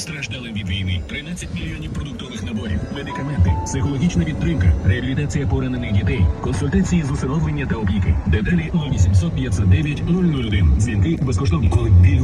постраждалим від війни, 13 мільйонів продуктових наборів, медикаменти, психологічна підтримка, реабілітація поранених дітей, консультації з усиновлення та опіки. Деталі 0800 509 001. Дзвінки безкоштовні. Коли біль